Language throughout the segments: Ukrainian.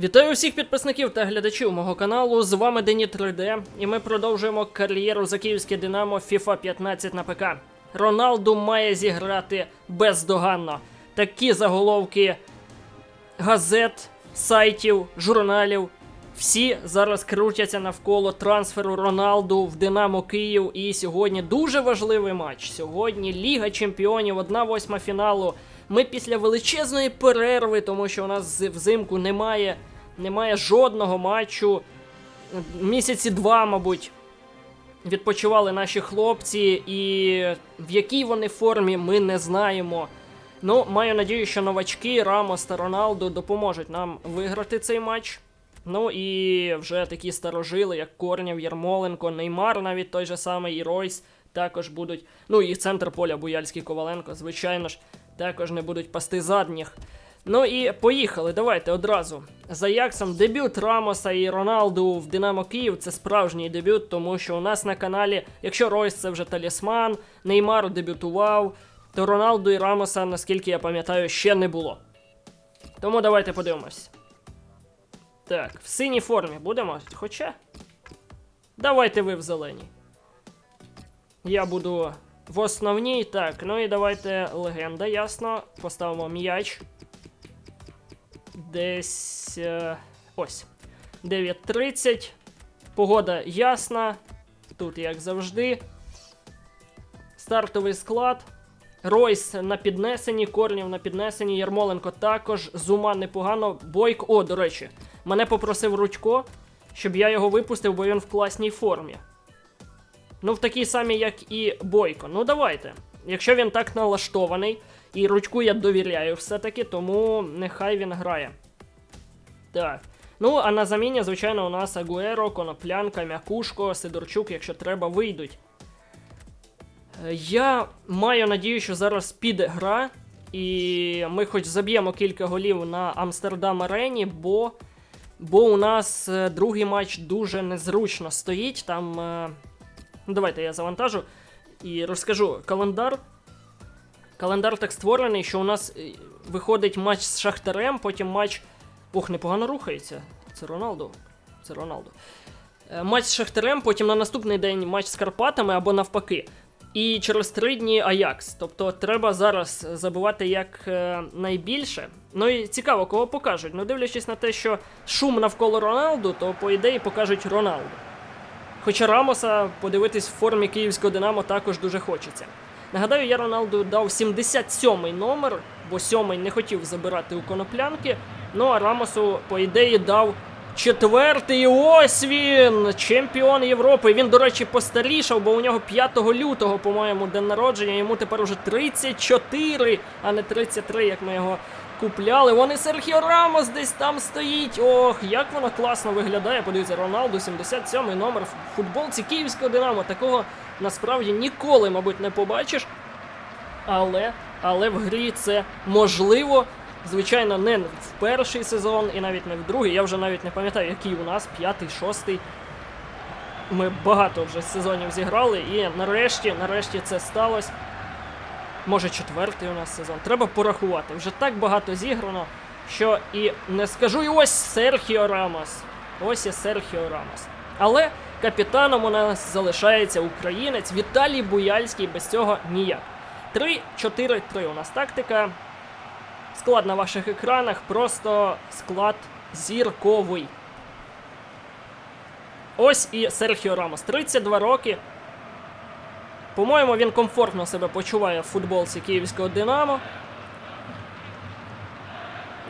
Вітаю всіх підписників та глядачів мого каналу. З вами Дені 3D, і ми продовжуємо кар'єру за київське Динамо FIFA 15 на ПК. Роналду має зіграти бездоганно. Такі заголовки газет, сайтів, журналів. Всі зараз крутяться навколо трансферу Роналду в Динамо Київ. І сьогодні дуже важливий матч. Сьогодні Ліга Чемпіонів, 1-8 фіналу. Ми після величезної перерви, тому що у нас взимку немає, немає жодного матчу. Місяці два, мабуть, відпочивали наші хлопці, і в якій вони формі ми не знаємо. Ну, маю надію, що новачки Рамос та Роналду допоможуть нам виграти цей матч. Ну і вже такі старожили, як Корнєв, Ярмоленко, Неймар, навіть той же самий і Ройс також будуть. Ну і центр поля Буяльський Коваленко, звичайно ж, також не будуть пасти задніх. Ну і поїхали, давайте одразу. За Яксом дебют Рамоса і Роналду в Динамо Київ це справжній дебют, тому що у нас на каналі, якщо Ройс це вже талісман, Неймар дебютував, то Роналду і Рамоса, наскільки я пам'ятаю, ще не було. Тому давайте подивимось. Так, в синій формі будемо? Хоча. Давайте ви в зеленій. Я буду в основній. Так, ну і давайте легенда, ясно. Поставимо м'яч. Десь. Е, ось. 9.30. Погода ясна. Тут, як завжди. Стартовий склад. Ройс на піднесенні, Корнів на піднесенні, Ярмоленко також. Зума непогано. Бойко. О, до речі, мене попросив Рудько, щоб я його випустив, бо він в класній формі. Ну, в такій самій, як і Бойко. Ну, давайте. Якщо він так налаштований, і Рудьку я довіряю все-таки, тому нехай він грає. Так. Ну, а на заміні, звичайно, у нас Агуеро, Коноплянка, Мякушко, Сидорчук, якщо треба, вийдуть. Е, Я маю надію, що зараз піде гра, і ми хоч заб'ємо кілька голів на Амстердам Арені, бо, бо у нас е, другий матч дуже незручно стоїть. Там. Ну, давайте я завантажу і розкажу календар. Календар так створений, що у нас е, виходить матч з Шахтарем, потім матч. Ох, непогано рухається. Це Роналду. Це Роналду. Е, Матч з Шахтарем, потім на наступний день матч з Карпатами або навпаки. І через три дні Аякс. Тобто треба зараз забивати як е, найбільше. Ну і цікаво, кого покажуть. Ну, дивлячись на те, що шум навколо Роналду, то по ідеї покажуть Роналду. Хоча Рамоса подивитись в формі київського Динамо також дуже хочеться. Нагадаю, я Роналду дав 77-й номер, бо сьомий не хотів забирати у коноплянки. Ну а Рамосу, по ідеї, дав четвертий. Ось він! Чемпіон Європи. Він, до речі, постарішав, бо у нього 5 лютого, по-моєму, день народження. Йому тепер уже 34, а не 33, як ми його купляли. Вон і Серхіо Рамос десь там стоїть. Ох, як воно класно виглядає. Подивіться, Роналду, 77-й номер в футболці Київського Динамо. Такого насправді ніколи, мабуть, не побачиш. Але, але в грі це можливо. Звичайно, не в перший сезон і навіть не в другий. Я вже навіть не пам'ятаю, який у нас п'ятий, шостий. Ми багато вже сезонів зіграли, і нарешті, нарешті це сталося. Може, четвертий у нас сезон. Треба порахувати. Вже так багато зіграно, що і не скажу. І ось Серхіо Рамос. Ось і Серхіо Рамос. Але капітаном у нас залишається українець Віталій Буяльський. Без цього ніяк. 3-4-3 у нас тактика. Склад на ваших екранах, просто склад зірковий. Ось і Серхіо Рамос. 32 роки. По-моєму, він комфортно себе почуває в футболці київського Динамо.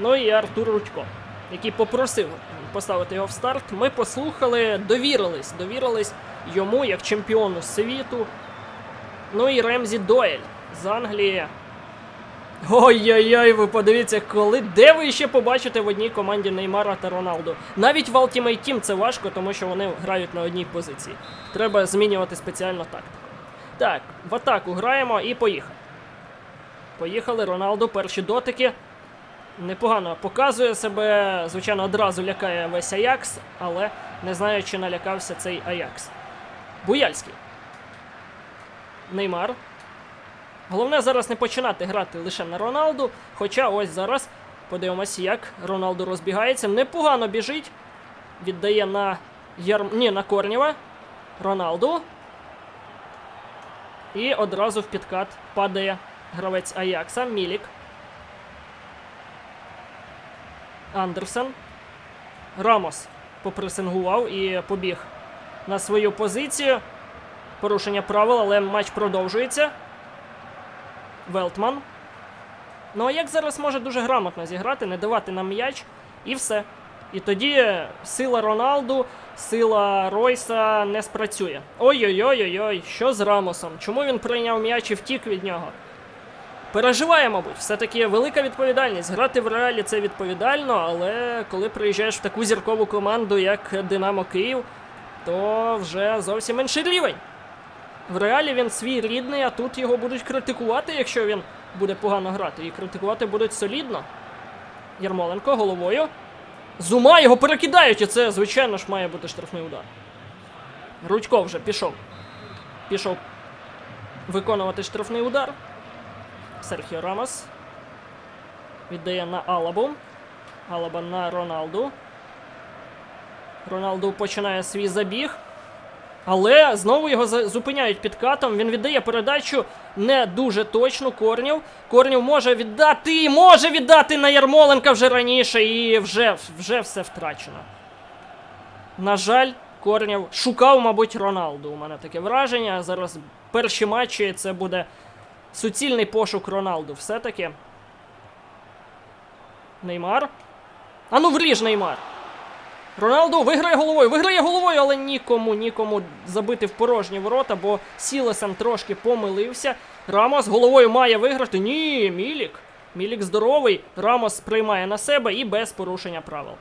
Ну і Артур Рудько, який попросив поставити його в старт. Ми послухали, довірились, довірились йому як чемпіону світу. Ну і Ремзі Дойль з Англії. Ой-ой-ой, ви подивіться, коли де ви ще побачите в одній команді Неймара та Роналду. Навіть в Ultimate Team це важко, тому що вони грають на одній позиції. Треба змінювати спеціально тактику. Так, в атаку граємо і поїхали. Поїхали, Роналду, перші дотики. Непогано показує себе, звичайно, одразу лякає весь Аякс, але не знаю, чи налякався цей Аякс. Буяльський. Неймар. Головне зараз не починати грати лише на Роналду, хоча ось зараз Подивимось, як Роналду розбігається. Непогано біжить. Віддає на Яр... Ні, на Корнєва. Роналду. І одразу в підкат падає гравець Аякса. Мілік. Андерсен. Рамос попресингував і побіг на свою позицію. Порушення правил, але матч продовжується. Велтман. Ну а як зараз може дуже грамотно зіграти, не давати нам м'яч і все. І тоді сила Роналду, сила Ройса не спрацює. Ой-ой-ой-ой, що з Рамосом? Чому він прийняв м'яч і втік від нього? Переживає, мабуть, все-таки велика відповідальність. Грати в реалі це відповідально, але коли приїжджаєш в таку зіркову команду, як Динамо Київ, то вже зовсім інший рівень. В реалі він свій рідний, а тут його будуть критикувати, якщо він буде погано грати. І критикувати будуть солідно. Ярмоленко головою. Зума його перекидають, і це, звичайно ж, має бути штрафний удар. Рудько вже пішов. Пішов виконувати штрафний удар. Серхіо Рамос. Віддає на Алабу. Алаба на Роналду. Роналду починає свій забіг. Але знову його зупиняють підкатом. Він віддає передачу не дуже точну. Корнів. Корнів може віддати. Може віддати на Ярмоленка вже раніше. І вже, вже все втрачено. На жаль, Корнів шукав, мабуть, Роналду. У мене таке враження. Зараз перші матчі це буде суцільний пошук Роналду. Все-таки. Неймар. А ну вріж, Неймар. Роналду виграє головою, виграє головою, але нікому, нікому забити в порожні ворота, бо Сілесен трошки помилився. Рамос головою має виграти. Ні, Мілік. Мілік здоровий. Рамос приймає на себе і без порушення правил.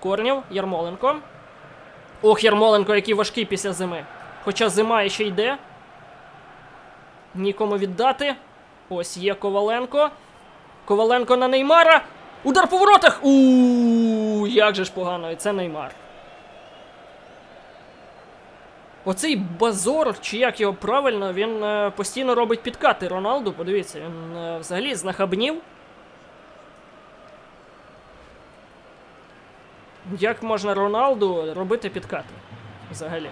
Корнів, Ярмоленко. Ох, Ярмоленко, який важкий після зими. Хоча зима ще йде. Нікому віддати. Ось є Коваленко. Коваленко на Неймара. Удар по воротах! У як же ж погано, і це Неймар. Оцей базор, чи як його правильно, він е, постійно робить підкати Роналду. Подивіться, він е, взагалі знахабнів. Як можна Роналду робити підкати? Взагалі.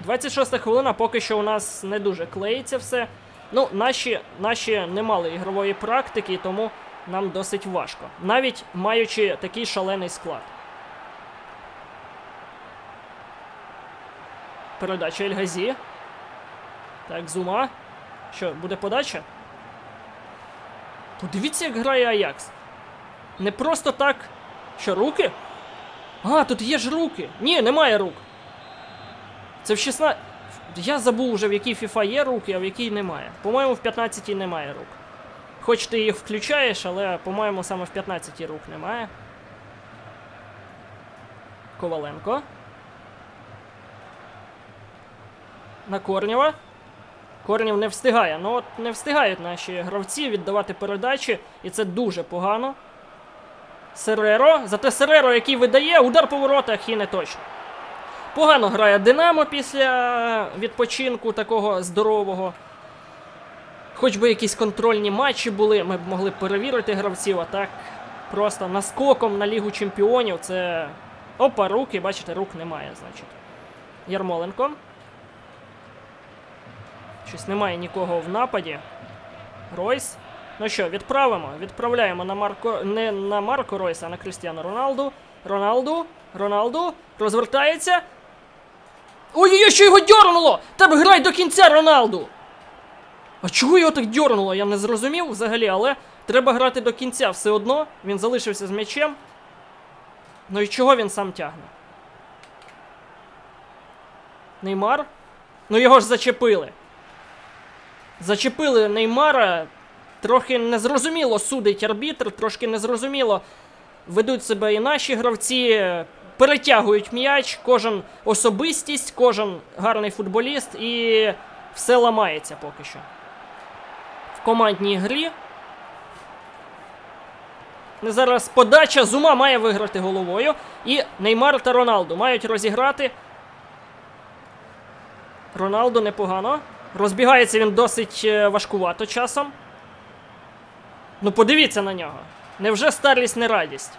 26 хвилина, поки що у нас не дуже клеїться все. Ну, наші, наші не мали ігрової практики, тому нам досить важко. Навіть маючи такий шалений склад. Передача Ельгазі. Так, зума. Що, буде подача? Подивіться, як грає Аякс. Не просто так. Що, руки? А, тут є ж руки. Ні, немає рук. Це в 16. Я забув уже в якій FIFA є руки, а в якій немає. По-моєму, в 15 й немає рук. Хоч ти їх включаєш, але, по-моєму, саме в 15 рук немає. Коваленко. На Корнєва. Корнів не встигає. Ну от не встигають наші гравці віддавати передачі, і це дуже погано. Сереро. Зате Сереро, який видає, удар по воротах і не точно. Погано грає Динамо після відпочинку такого здорового. Хоч би якісь контрольні матчі були, ми б могли перевірити гравців, а так просто наскоком на Лігу Чемпіонів це. Опа, руки, бачите, рук немає, значить. Ярмоленко. Щось немає нікого в нападі. Ройс. Ну що, відправимо? Відправляємо на Марко. Не на Марко Ройса, а на Крістіану Роналду. Роналду. Роналду. Розвертається. Ой-ой-ой, що його дьорнуло! Тебе грай до кінця, Роналду! А чого його так дьорнуло? Я не зрозумів взагалі, але треба грати до кінця все одно. Він залишився з м'ячем. Ну і чого він сам тягне? Неймар? Ну його ж зачепили. Зачепили Неймара. Трохи незрозуміло судить арбітр, трошки незрозуміло ведуть себе і наші гравці, перетягують м'яч, кожен особистість, кожен гарний футболіст, і все ламається поки що. Командній грі. Зараз подача. Зума має виграти головою. І Неймар та Роналду мають розіграти. Роналду непогано. Розбігається він досить е, важкувато часом. Ну, подивіться на нього. Невже старість не радість?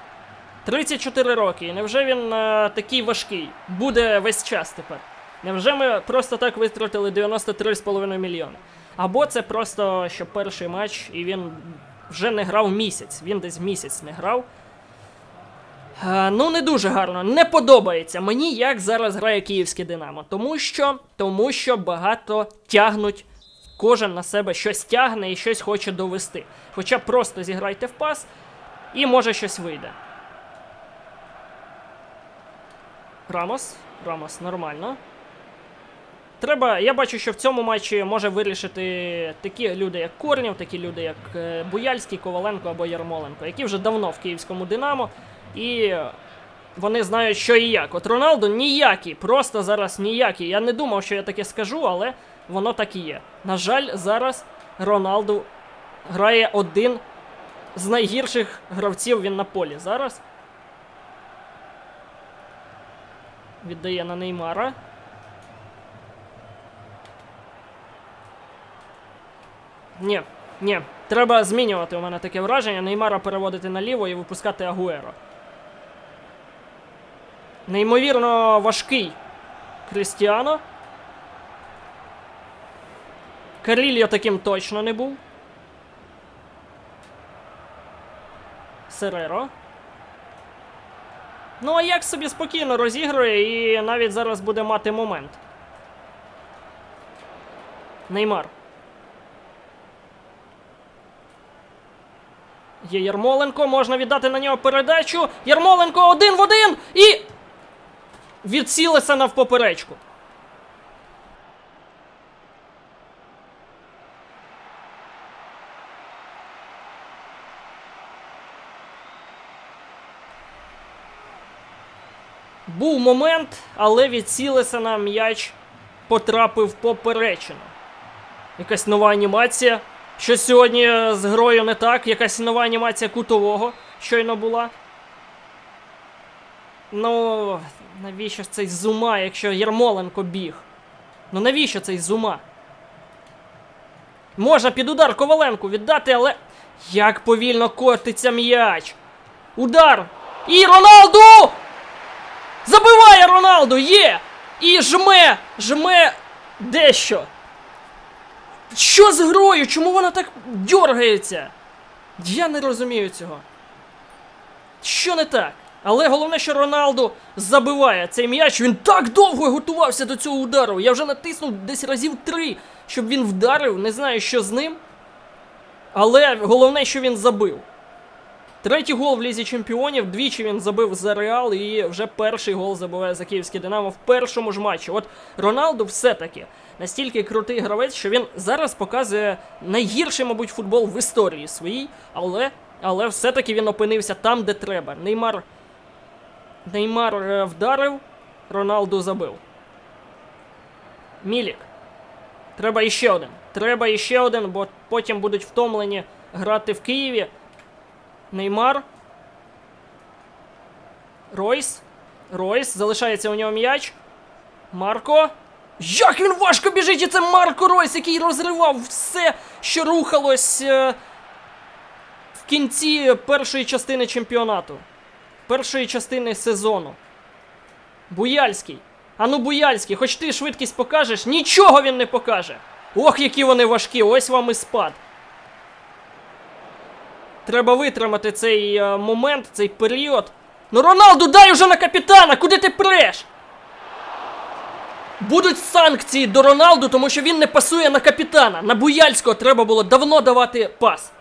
34 роки, і невже він е, такий важкий? Буде весь час тепер. Невже ми просто так витратили 93,5 мільйони? Або це просто що перший матч, і він вже не грав місяць. Він десь місяць не грав. Е, ну, не дуже гарно. Не подобається мені, як зараз грає київське Динамо. Тому що, тому що багато тягнуть, кожен на себе щось тягне і щось хоче довести. Хоча просто зіграйте в пас, і може щось вийде. Рамос. Рамос, нормально. Треба. Я бачу, що в цьому матчі може вирішити такі люди, як Корнів, такі люди, як е, Буяльський, Коваленко або Ярмоленко, які вже давно в київському Динамо. І вони знають, що і як. От Роналду ніякий, просто зараз ніякий. Я не думав, що я таке скажу, але воно так і є. На жаль, зараз Роналду грає один з найгірших гравців він на полі зараз. Віддає на Неймара. Ні, ні. Треба змінювати у мене таке враження. Неймара переводити наліво і випускати Агуеро. Неймовірно важкий Крістіано. Карільо таким точно не був. Сереро. Ну, а як собі спокійно розігрує і навіть зараз буде мати момент. Неймар. Є Ярмоленко, можна віддати на нього передачу. Ярмоленко один в один і. Від Сілесена в поперечку. Був момент, але від Сілесена м'яч потрапив поперечину. Якась нова анімація. Щось сьогодні з грою не так, якась нова анімація кутового щойно була. Ну, навіщо ж цей зума, якщо Єрмоленко біг? Ну навіщо цей зума? Можна під удар Коваленку віддати, але. Як повільно котиться м'яч! Удар! І Роналду! Забиває Роналду! Є! І жме! Жме дещо! Що з грою? Чому вона так дергається? Я не розумію цього. Що не так? Але головне, що Роналду забиває цей м'яч. Він так довго готувався до цього удару. Я вже натиснув десь разів три, щоб він вдарив. Не знаю, що з ним. Але головне, що він забив. Третій гол в Лізі Чемпіонів. Двічі він забив за Реал і вже перший гол забиває за київське Динамо в першому ж матчі. От Роналду все-таки настільки крутий гравець, що він зараз показує найгірший, мабуть, футбол в історії своїй, але, але все-таки він опинився там, де треба. Неймар. Неймар е, вдарив, Роналду забив. Мілік. Треба іще один. Треба іще один, бо потім будуть втомлені грати в Києві. Неймар. Ройс. Ройс. Залишається у нього м'яч. Марко. Як він важко біжить! І це Марко Ройс, який розривав все, що рухалось е, в кінці першої частини чемпіонату. Першої частини сезону. Буяльський. Ану, Буяльський, хоч ти швидкість покажеш, нічого він не покаже. Ох, які вони важкі, ось вам і спад. Треба витримати цей е, момент, цей період. Ну, Роналду, дай уже на капітана! Куди ти преш? Будуть санкції до Роналду, тому що він не пасує на капітана. На Буяльського треба було давно давати пас.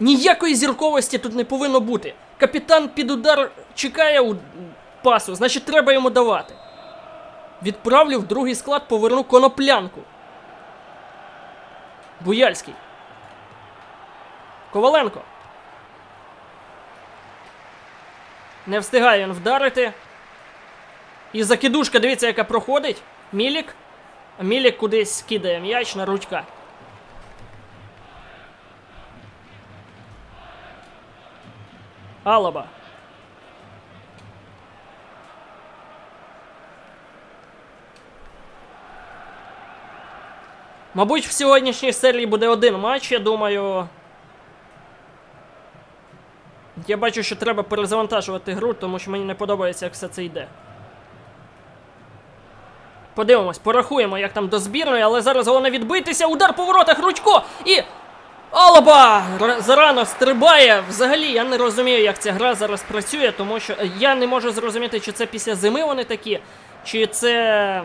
Ніякої зірковості тут не повинно бути. Капітан під удар чекає у пасу, значить треба йому давати. Відправлю в другий склад, поверну коноплянку. Буяльський. Коваленко. Не встигає він вдарити. І закидушка, дивіться, яка проходить. Мілік. Мілік кудись кидає м'яч на рудька. Алаба. Мабуть, в сьогоднішній серії буде один матч, я думаю. Я бачу, що треба перезавантажувати гру, тому що мені не подобається, як все це йде. Подивимось, порахуємо, як там до збірної, але зараз головне відбитися. Удар по воротах, Ручко! І. Алаба! Зарано стрибає. Взагалі, я не розумію, як ця гра зараз працює, тому що е, я не можу зрозуміти, чи це після зими вони такі, чи це.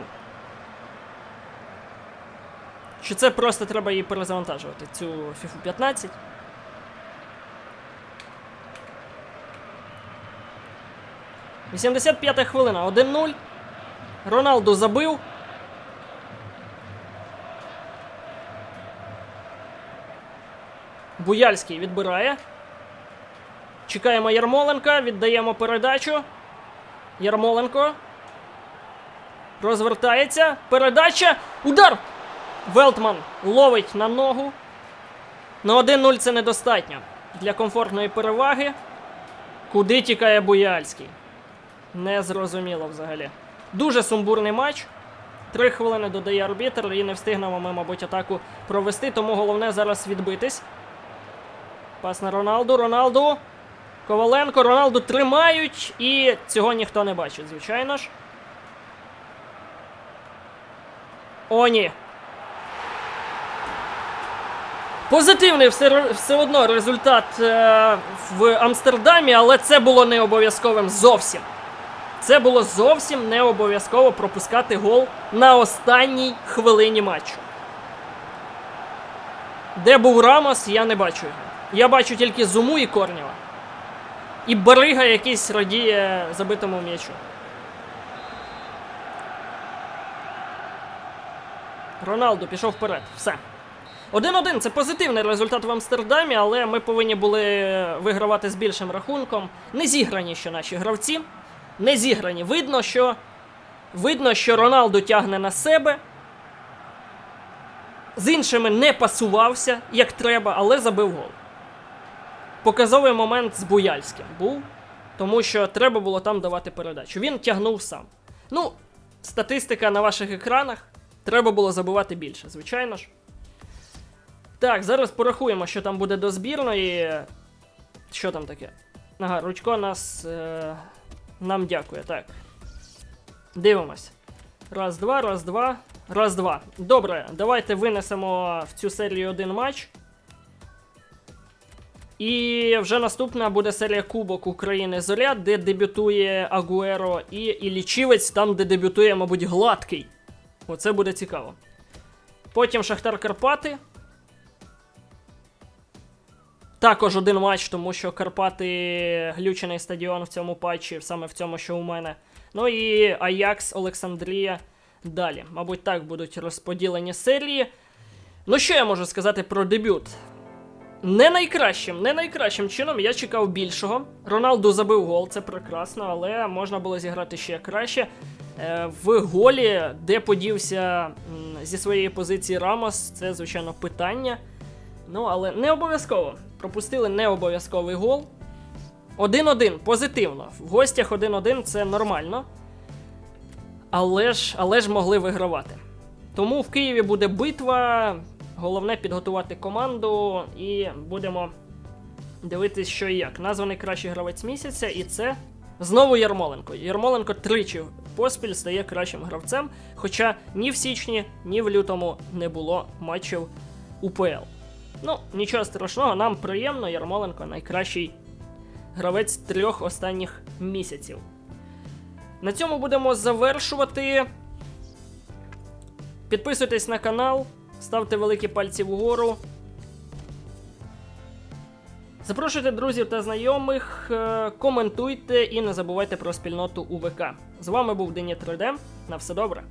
Чи це просто треба її перезавантажувати, цю FIFA 15. Вісімдесят п'ята хвилина, 1-0. Роналду забив. Буяльський відбирає. Чекаємо Ярмоленка, віддаємо передачу. Ярмоленко. Розвертається. Передача. Удар! Велтман ловить на ногу. На 1-0 це недостатньо для комфортної переваги. Куди тікає Буяльський? Не зрозуміло взагалі. Дуже сумбурний матч. Три хвилини додає арбітр і не встигнемо ми, мабуть, атаку провести, тому головне зараз відбитись. Пас на Роналду. Роналду. Коваленко, Роналду тримають, і цього ніхто не бачить, звичайно ж. О, ні. Позитивний все, все одно результат е, в Амстердамі, але це було не обов'язковим зовсім. Це було зовсім не обов'язково пропускати гол на останній хвилині матчу. Де був Рамос, я не бачу його. Я бачу тільки Зуму і Корнєва. І Барига якийсь радіє забитому м'ячу. Роналду пішов вперед. Все. 1-1 це позитивний результат в Амстердамі, але ми повинні були вигравати з більшим рахунком. Не зіграні ще наші гравці. Не зіграні. Видно, що видно, що Роналду тягне на себе. З іншими не пасувався, як треба, але забив гол. Показовий момент з Буяльським був, тому що треба було там давати передачу. Він тягнув сам. Ну, статистика на ваших екранах. Треба було забивати більше, звичайно ж. Так, зараз порахуємо, що там буде до збірної. Що там таке? Ага, Ручко нас. Е... Нам дякує, так. Дивимось. Раз, два, раз, два, раз, два. Добре, давайте винесемо в цю серію один матч. І вже наступна буде серія Кубок України Зоря, де дебютує Агуеро і Ілічівець, там, де дебютує, мабуть, гладкий. Оце буде цікаво. Потім Шахтар Карпати. Також один матч, тому що Карпати глючений стадіон в цьому патчі, саме в цьому, що у мене. Ну і Аякс, Олександрія далі. Мабуть, так будуть розподілені серії. Ну, що я можу сказати про дебют? Не найкращим, не найкращим чином я чекав більшого. Роналду забив гол, це прекрасно, але можна було зіграти ще краще. Е, в голі, де подівся зі своєї позиції Рамос, це, звичайно, питання. Ну, але не обов'язково. Пропустили не обов'язковий гол. 1-1, позитивно. В гостях 1-1 це нормально. Але ж, але ж могли вигравати. Тому в Києві буде битва. Головне підготувати команду і будемо дивитись, що і як. Названий кращий гравець місяця, і це знову Ярмоленко. Ярмоленко тричі поспіль стає кращим гравцем, хоча ні в січні, ні в лютому не було матчів УПЛ. Ну, нічого страшного, нам приємно, Ярмоленко найкращий гравець трьох останніх місяців. На цьому будемо завершувати. Підписуйтесь на канал, ставте великі пальці вгору. Запрошуйте друзів та знайомих, е, коментуйте і не забувайте про спільноту УВК. З вами був Дені 3D. На все добре.